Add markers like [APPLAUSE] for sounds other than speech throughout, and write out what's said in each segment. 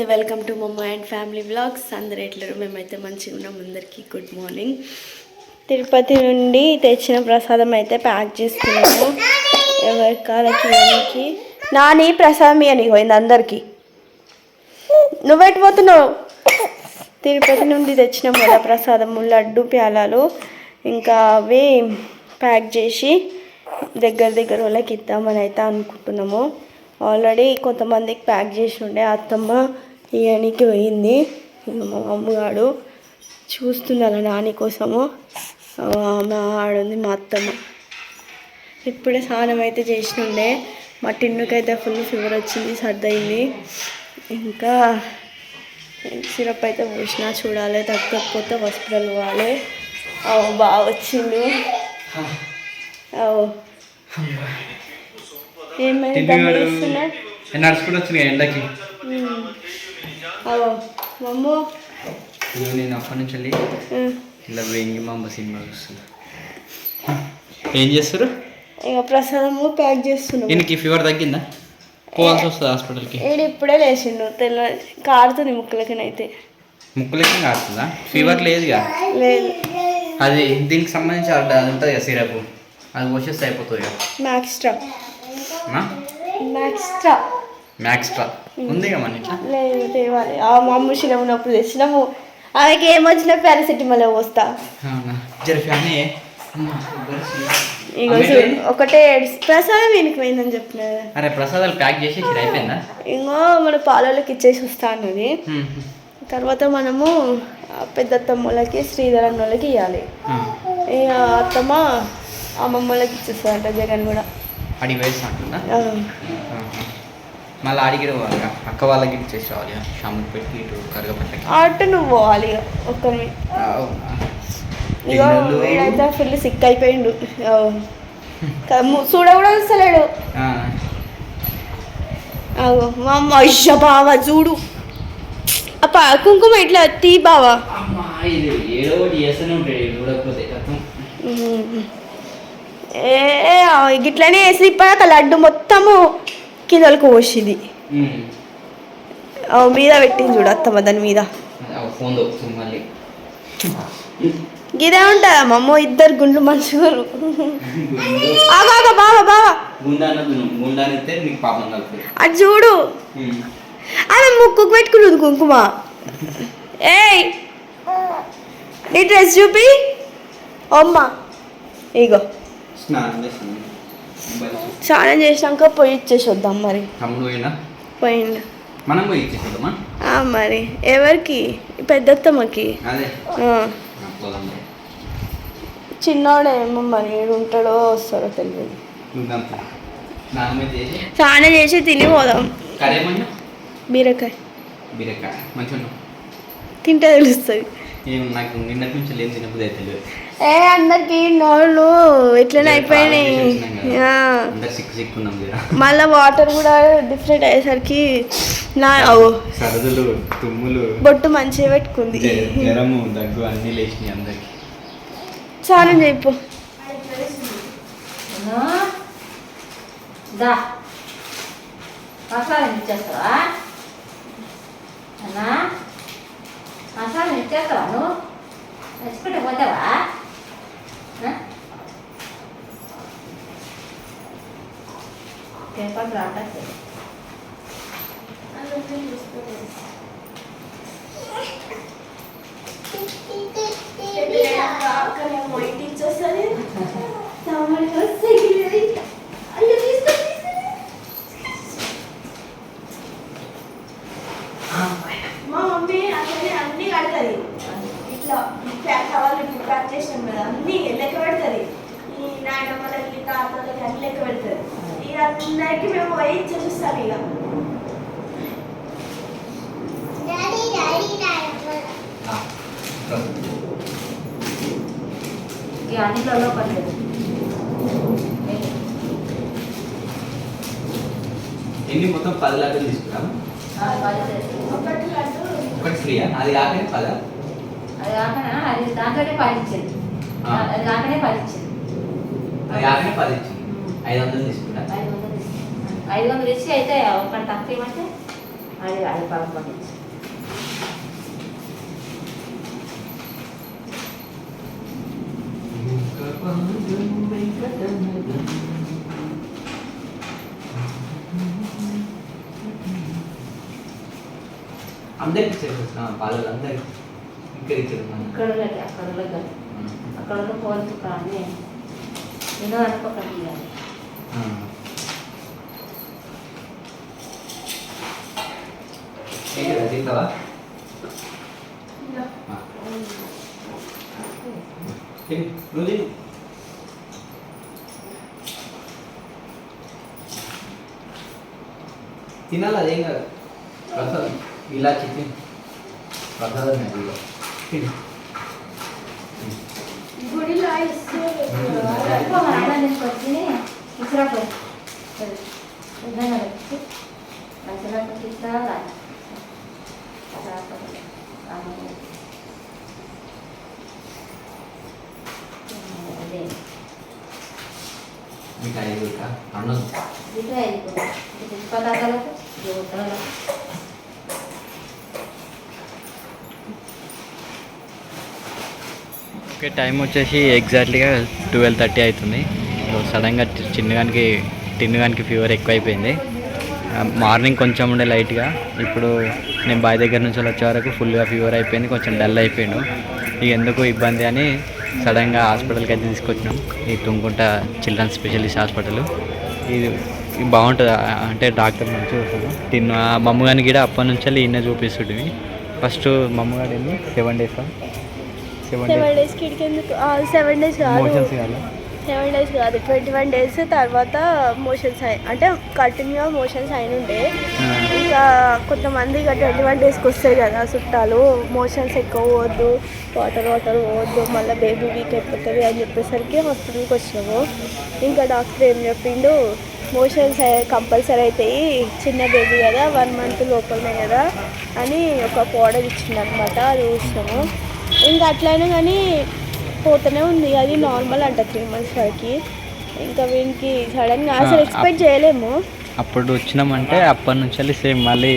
నమస్తే welcome to Mamma and family vlogs. అందరు ఎట్లరు మేమైతే మంచిగా ఉన్నాం. అందరికీ గుడ్ మార్నింగ్. తిరుపతి నుండి తెచ్చిన ప్రసాదం అయితే ప్యాక్ చేస్తున్నాము ఎవరి కాలకి నాని ప్రసాదం ఇవ్వని పోయింది అందరికీ. నువ్వు పోతున్నావు? తిరుపతి నుండి తెచ్చినాం కదా ప్రసాదము లడ్డు ప్యాలాలు ఇంకా అవి ప్యాక్ చేసి దగ్గర దగ్గర వాళ్ళకి ఇద్దామని అయితే అనుకుంటున్నాము. ఆల్రెడీ కొంతమందికి ప్యాక్ చేసి ఉండే అత్తమ్మ ఇయనికి పోయింది. మా అమ్మగాడు చూస్తున్నారు నాని కోసము. ఆమె ఆడుంది మా అత్తమ్మ. ఇప్పుడే స్నానం అయితే చేసినుండే. మా టిన్నుకైతే ఫుల్ ఫీవర్ వచ్చింది సర్దయింది. ఇంకా సిరప్ అయితే పోసిన చూడాలి తగ్గకపోతే హాస్పిటల్ పోవాలి. అవు బాగా వచ్చింది. అవు. ఏమైంది? నడుచుకుంటూ వచ్చినాయి ఎండకి. మమ్మో ఇదిగో నేను అప్పటి నుంచి వెళ్ళి. ఇలా వేంగి మాంబ సినిమా చూస్తున్నా. ఏం చేస్తారు ఇక ప్రసాదము ప్యాక్ చేస్తున్నాము దీనికి ఫీవర్ తగ్గిందా? పోవాల్సి వస్తుంది హాస్పిటల్కి. ఈడు ఇప్పుడే లేచిండు తెల్ల కారుతుంది ముక్కలకినైతే ముక్కులకి కాస్తుందా ఫీవర్ లేదుగా? లేదు. అది దీనికి సంబంధించి అది ఉంటుంది కదా సిరప్. అది వచ్చేస్తే అయిపోతుంది కదా మ్యాక్స్ట్రా? మ్యాక్స్ట్రా మ్యాక్స్ట్రా లేదు తేవాలి. ఆ మా అమ్మ ఉన్నప్పుడు తెచ్చినాము. ఆమెకి ఏమొచ్చినా పారాసెటమాల్ వస్తా ఇగో? ఒకటే ప్రసాదం వీనికి పోయిందని చెప్పిన. అరే ప్రసాదాలు ప్యాక్ చేసి అయిపోయిందా? ఇంకో మన పాలలోకి ఇచ్చేసి వస్తా అన్నది. తర్వాత మనము పెద్ద అత్తమ్మలకి శ్రీధర్ అన్నోళ్ళకి ఇవ్వాలి. ఇక అత్తమ్మ అమ్మమ్మలకి ఇచ్చేస్తారంట జగన్ కూడా. అడిగి వేస్తా మళ్ళీ అడిగిన వాళ్ళ అక్క వాళ్ళకి ఇచ్చేసి రావాలి పెట్టి ఇటు కరగపట్టకి. అటు నువ్వు పోవాలి గిన్నెలు. వీడైతే ఫుల్ సిక్ అయిపోయిండు. చూడ కూడా వస్తలేడు మా అమ్మ అయ్య బావ చూడు. అప్ప కుంకుమ ఇట్లా తీ బావా. ఏ గిట్లనే వేసి ఇప్పటిదాకా లడ్డు మొత్తము కిందలకు పోసింది. మీద పెట్టింది చూడు అత్తమ్మ దాని మీద. గిదే ఉంటుందా అమ్మ ఇద్దరు గుండ్లు ఆగాక బావా బావా. అది చూడు. ఆమె ముక్కుకు పెట్టుకున్నది కుంకుమ. ఏయ్ నీ డ్రెస్ చూపి. అమ్మ ఇగో. స్నానం స్నానం చేసినాక పోయి ఇచ్చేసి వద్దాం మరి. తమ్ముడు పోయినా పోయిండు. మనం పోయి ఇచ్చేసేద్దామా? మరి. ఎవరికి? పెద్దత్తమ్మకి. చిన్నోడేమో మరి ఉంటాడో వస్తాడో తెలియదు. స్నానం చేసి? తిని పోదాం. బీరకాయ. బీరకాయ. మంచిగా తింటే తెలుస్తుంది. నాకు నుంచి లేని తినబుద్ధి అయితే లేదు ఏ అందరికి నోళ్ళు ఎట్లనే అయిపోయినాయి. మళ్ళా వాటర్ కూడా డిఫరెంట్ అయ్యేసరికి నా సరదులు తుమ్ములు. బొట్టు మంచిగా పెట్టుకుంది. జ్వరము దగ్గు అన్నీ లేచినాయి అందరికి. చేయిపో. దా. మసాలా ఇచ్చేస్తావా? అన్నా మసాలా ఇచ్చేస్తావా నువ్వు? తెచ్చుకుంటే పోతావా ఆ? పేపర్ రావట్లేదు మా మమ్మీ అట్లనే అన్ని కడుతుంది. ఇట్లా టవల్ ఇప్పుడు చేసాం కదా అన్ని లెక్క పెడుతుంది. ఈ నాయనమ్మలకి తాతలకి అన్ని లెక్క పెడుతుంది. అందరికి మేము పోయి ఇచ్చేసిస్తాం ఇక? అన్నిట్లో పడలేదు ఎన్ని మొత్తం పది లాగా తీసుకున్నాం. ఒకటి ఫ్రీయా అది కాకనే పదా? అది కాకనా అది దాంట్లోనే ఆ. అది కాకనే అది కాకనే పది ఇచ్చింది. ఐదు వందలు తీసుకుంటా ఐదు వందలు ఇచ్చి ఇచ్చి అయితే ఒకటి తక్కువ ఇవ్వంటే అది అది పాప పట్టించి అందరికి చేసేసిన బాలలు అందరికి ఇక్కడ ఇక్కడ ఇక్కడ అక్కడ అక్కడ వాళ్ళు పోవచ్చు కానీ నేను అనుకోకండి తింటావా? నువ్వు తిని. తినాలి అదేం కాదు. ప్రసాదం ఇలా చికెన్ ప్రసాదం. తిను గుడిలో తీసుకొచ్చి ఇసురాకు ఇసురాకు ఇస్తా మీకు ఐదు అన్నం పదార్థాలకు దేవుతాలకు ఓకే టైం వచ్చేసి ఎగ్జాక్ట్లీగా ట్వెల్వ్ థర్టీ అవుతుంది. సడన్గా చిన్నగానికి టిన్నుగానికి ఫీవర్ ఎక్కువైపోయింది. మార్నింగ్ కొంచెం ఉండే లైట్గా. ఇప్పుడు నేను బాయ్ దగ్గర నుంచి వచ్చే వరకు ఫుల్గా ఫీవర్ అయిపోయింది కొంచెం డల్ అయిపోయాడు. ఇక ఎందుకు ఇబ్బంది అని సడన్గా హాస్పిటల్కి అయితే తీసుకొచ్చినాం. ఈ తుంగుంట చిల్డ్రన్ స్పెషలిస్ట్ హాస్పిటల్. ఇది బాగుంటుంది అంటే డాక్టర్ మంచిగా వస్తారు తిన్న మమ్మగాని కూడా అప్పటి నుంచి ఈయన చూపిస్తుంటివి ఫస్ట్ మమ్మగాడు ఏంది? Seven days? Seven days seven days కాదు. మోషన్స్ కాదు. సెవెన్ డేస్ కాదు ట్వంటీ వన్ డేస్ తర్వాత మోషన్స్ అయి అంటే కంటిన్యూగా మోషన్స్ అయిన ఉండే. ఇంకా కొంతమంది ఇక ట్వంటీ వన్ డేస్కి వస్తాయి కదా చుట్టాలు మోషన్స్ ఎక్కువ పోవద్దు వాటర్ వాటర్ పోవద్దు మళ్ళీ బేబీ వీక్ అయిపోతుంది అని చెప్పేసరికి హాస్పిటల్కి వచ్చినాము. ఇంకా డాక్టర్ ఏం చెప్పిండు మోషన్స్ కంపల్సరీ అవుతాయి చిన్న బేబీ కదా వన్ మంత్ లోపలనే కదా అని ఒక పౌడర్ ఇచ్చిందనమాట అది చూసినాము. ఇంకా అట్లయినా కానీ పోతూనే ఉంది. అది నార్మల్ అంట త్రీ మంత్స్ వరకు. ఇంకా వీనికి సడన్గా అసలు ఎక్స్పెక్ట్ చేయలేము. అప్పుడు వచ్చినామంటే అప్పటి నుంచి సేమ్ మళ్ళీ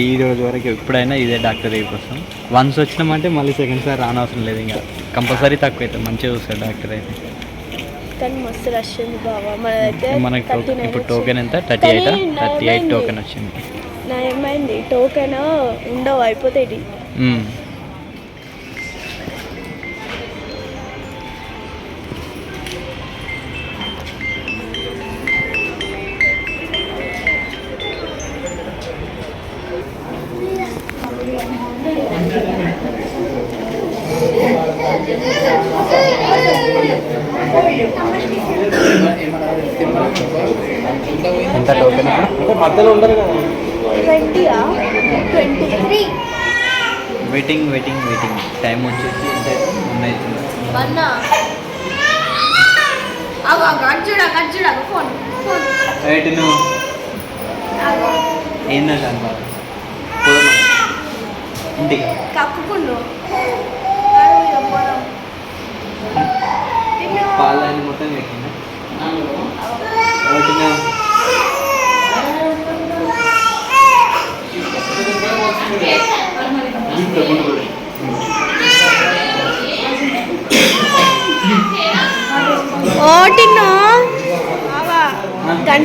ఈ రోజు వరకు ఎప్పుడైనా ఇదే డాక్టర్ దగ్గరికి వస్తాం. వన్స్ వచ్చినామంటే మళ్ళీ సెకండ్ సార్ రానవసరం లేదు ఇంకా. కంపల్సరీ తక్కువ అవుతుంది మంచిగా చూస్తాడు డాక్టర్ అయితే. కానీ మస్తు రష్ ఉంది బాబా మనదైతే మనకి 39 టోకెన్ ఇప్పుడు. టోకెన్ ఎంత? Thirty eight thirty eight? Token వచ్చింది. నా ఏమైంది? టోకెన్ ఉండవు అయిపోతాయి. ట్వంటీయా? Twenty three waiting waiting waiting time వచ్చేసి అవుతుంది వన్ ఫోన్ నువ్వు? ఇంటికి? కప్పుకుండు పాలని మొత్తం పెట్టిందా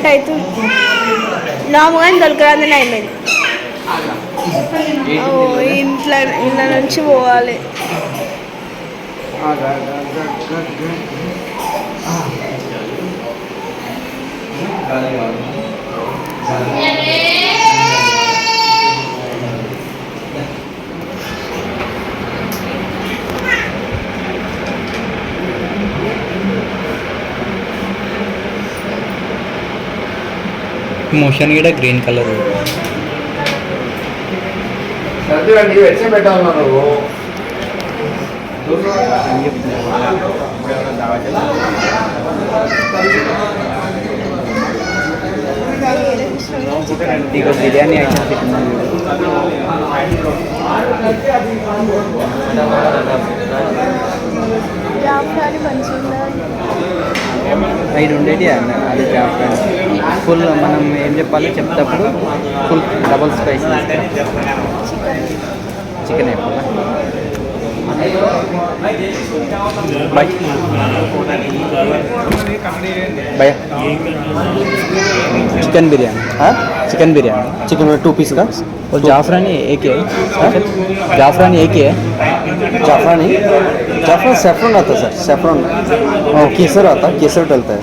అవుతుంది నామగాని దొరకరాదని అయిపోయింది ఓ, ఇంట్లో ఇళ్ళ నుంచి పోవాలి. మోషన్ కూడా గ్రీన్ కలర్. ఇక బిర్యానీ మంచిగా ఐదు ఉండేది అది జాబ్ ఫుల్ మనం ఏం చెప్పాలో చెప్తప్పుడు ఫుల్ డబల్ స్పైస్ చికెన్ అయిపోదా? భయ chicken biryani chicken biryani chicken two పీస్గా జాఫ్రాని ఏకే జాఫ్రాని ఏకే जाफरानी एक ही है स्पेशल जाफरानी एक ही है जाफरान ही सेफ्रॉन आता है सर सेफ्रॉन और केसर आता है केसर डलता है।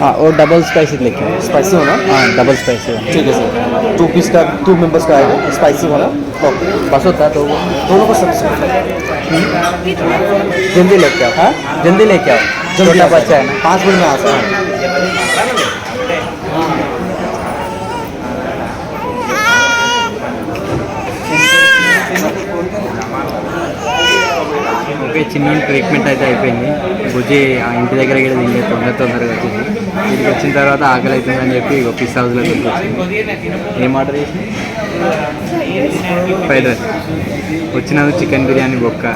हाँ और डबल स्पाइसी लिखे स्पाइसी होना? हाँ डबल स्पाइसी ठीक है सर टू पीस का टू मेंबर्स का आएगा। स्पाइसी वाला ओके बस होता है तो वो दोनों को सब जल्दी लेके आओ। हाँ? जल्दी लेके आओ। छोटा बच्चा है ना। पाँच मिनट में आ सकते हैं చిన్న ట్రీట్మెంట్ అయితే అయిపోయింది బుజ్జి ఆ ఇంటి దగ్గర కూడా తిండే తొందర తొందరగా వచ్చింది ఇంటికి వచ్చిన తర్వాత ఆకలి అవుతుందని చెప్పి ఇక పిస్ హౌస్లో వచ్చింది ఏం ఆర్డర్ చేసి ఫ్రైడ్ రైస్ వచ్చినది చికెన్ బిర్యానీ బొక్క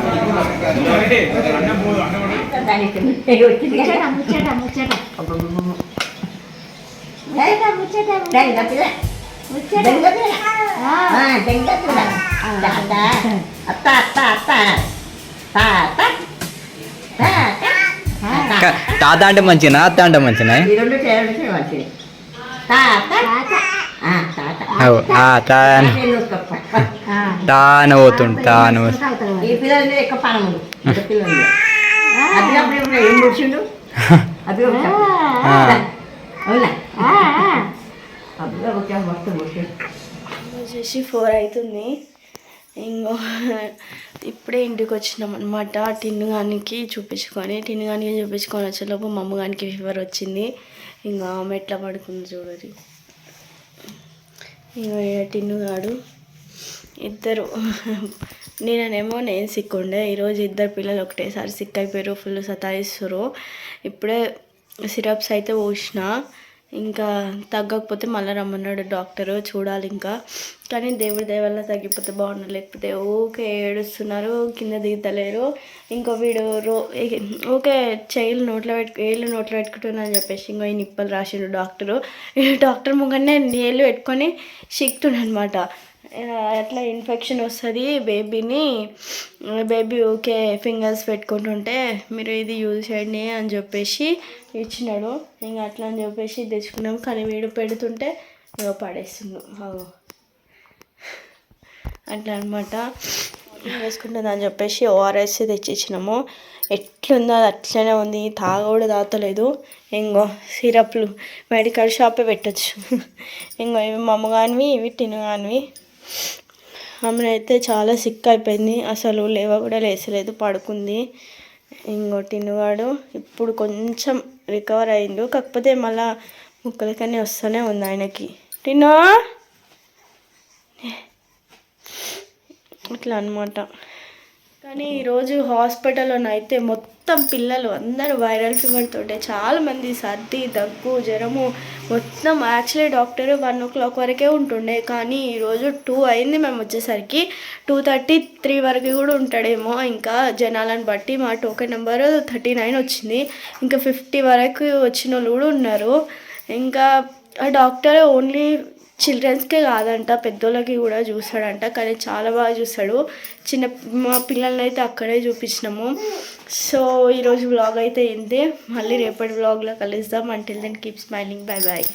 దానికి వచ్చింది కదా తాత. అంటే మంచినా అత్త అంటే మంచినా? ఈ రెండు చేయాల్సి వచ్చింది తాత ఆ, తాత అవు, ఆ, తా అని. తాత ఎన్ను కప్ప. తా అని పోతుండు తా అని పోతుండు. ఈ పిల్లలు ఎక్కువ పనములు ఈ పిల్లలు అది అప్పుడు ఇప్పుడు ఏం కూర్చుండు అది ఒక ఆ. అవునా? అప్పుడు ఒక మస్తు కూర్చుండు వచ్చేసి ఫోర్ అవుతుంది. ఇంకో [LAUGHS] ఇప్పుడే ఇంటికి వచ్చినాం అనమాట టిన్నుగానికి చూపించుకొని టిన్నుగానికి చూపించుకొని వచ్చేలోపు మా అమ్మగానికి ఫీవర్ వచ్చింది. ఇంకా ఆమె ఎట్లా పడుకుంది చూడరు ఇంకా టిన్నుగాడు ఇద్దరు. [LAUGHS] నేననేమో నేను సిక్ ఉండే ఈరోజు ఇద్దరు పిల్లలు ఒకటేసారి సిక్ అయిపోయారు ఫుల్ సతాయిస్తారు ఇప్పుడే సిరప్స్ అయితే పోసిన. ఇంకా తగ్గకపోతే మళ్ళీ రమ్మన్నాడు డాక్టరు చూడాలి ఇంకా. కానీ దేవుడి దయవల్ల తగ్గిపోతే బాగుండు. లేకపోతే ఓకే ఏడుస్తున్నారు కింద దిగుతలేరు. ఇంకో వీడు రో ఓకే చెయ్యిలు నోట్లో పెట్టు ఏళ్ళు నోట్లో పెట్టుకుంటున్నా అని చెప్పేసి ఇంకో ఈ నిప్పలు రాసిండు డాక్టరు. డాక్టర్ ముఖానే నీళ్ళు పెట్టుకొని సిక్తుండనమాట అట్లా ఇన్ఫెక్షన్ వస్తుంది బేబీని బేబీ ఓకే ఫింగర్స్ పెట్టుకుంటుంటే మీరు ఇది యూజ్ చేయండి అని చెప్పేసి ఇచ్చినాడు. ఇంకా అట్లా అని చెప్పేసి తెచ్చుకున్నాం. కానీ వీడు పెడుతుంటే ఇక పడేస్తున్నాం అగో. అట్లా అనమాట వేసుకుంటుంది అని చెప్పేసి ఓఆర్ఎస్ తెచ్చిచ్చినాము. ఎట్లుందో అది అట్లనే ఉంది. తాగ కూడా తాగలేదు ఇంకో సిరప్లు మెడికల్ షాపే పెట్టచ్చు. ఇంకో ఇవి మమ్మగానివి ఇవి తినగానివి. ఆమెనైతే ఆమె అయితే చాలా సిక్ అయిపోయింది అసలు లేవ కూడా లేచలేదు పడుకుంది. ఇంకో తిన్నవాడు ఇప్పుడు కొంచెం రికవర్ అయిండు. కాకపోతే మళ్ళా ముక్కలకన్నీ వస్తూనే ఉంది ఆయనకి. టిన్నో ఇట్లా అనమాట కానీ ఈరోజు హాస్పిటల్లో అయితే మొత్తం పిల్లలు అందరూ వైరల్ ఫీవర్ తోటే చాలా మంది సర్ది దగ్గు జ్వరము. మొత్తం actually doctor one o'clock వరకే ఉంటుండే. కానీ ఈరోజు టూ అయింది మేము వచ్చేసరికి. టూ థర్టీ త్రీ వరకు కూడా ఉంటాడేమో. ఇంకా జనాలను బట్టి మా టోకెన్ నెంబర్ థర్టీ నైన్ వచ్చింది. ఇంకా ఫిఫ్టీ వరకు వచ్చిన వాళ్ళు కూడా ఉన్నారు. ఇంకా ఆ డాక్టర్ ఓన్లీ చిల్డ్రన్స్కే కాదంట పెద్దోళ్ళకి కూడా చూస్తాడంట కానీ చాలా బాగా చూస్తాడు. చిన్న మా పిల్లల్ని అయితే అక్కడే చూపించినాము. సో ఈరోజు వ్లాగ్ అయితే ఇంతే మళ్ళీ రేపటి వ్లాగ్లో కలుద్దాం. Until then keep smiling bye bye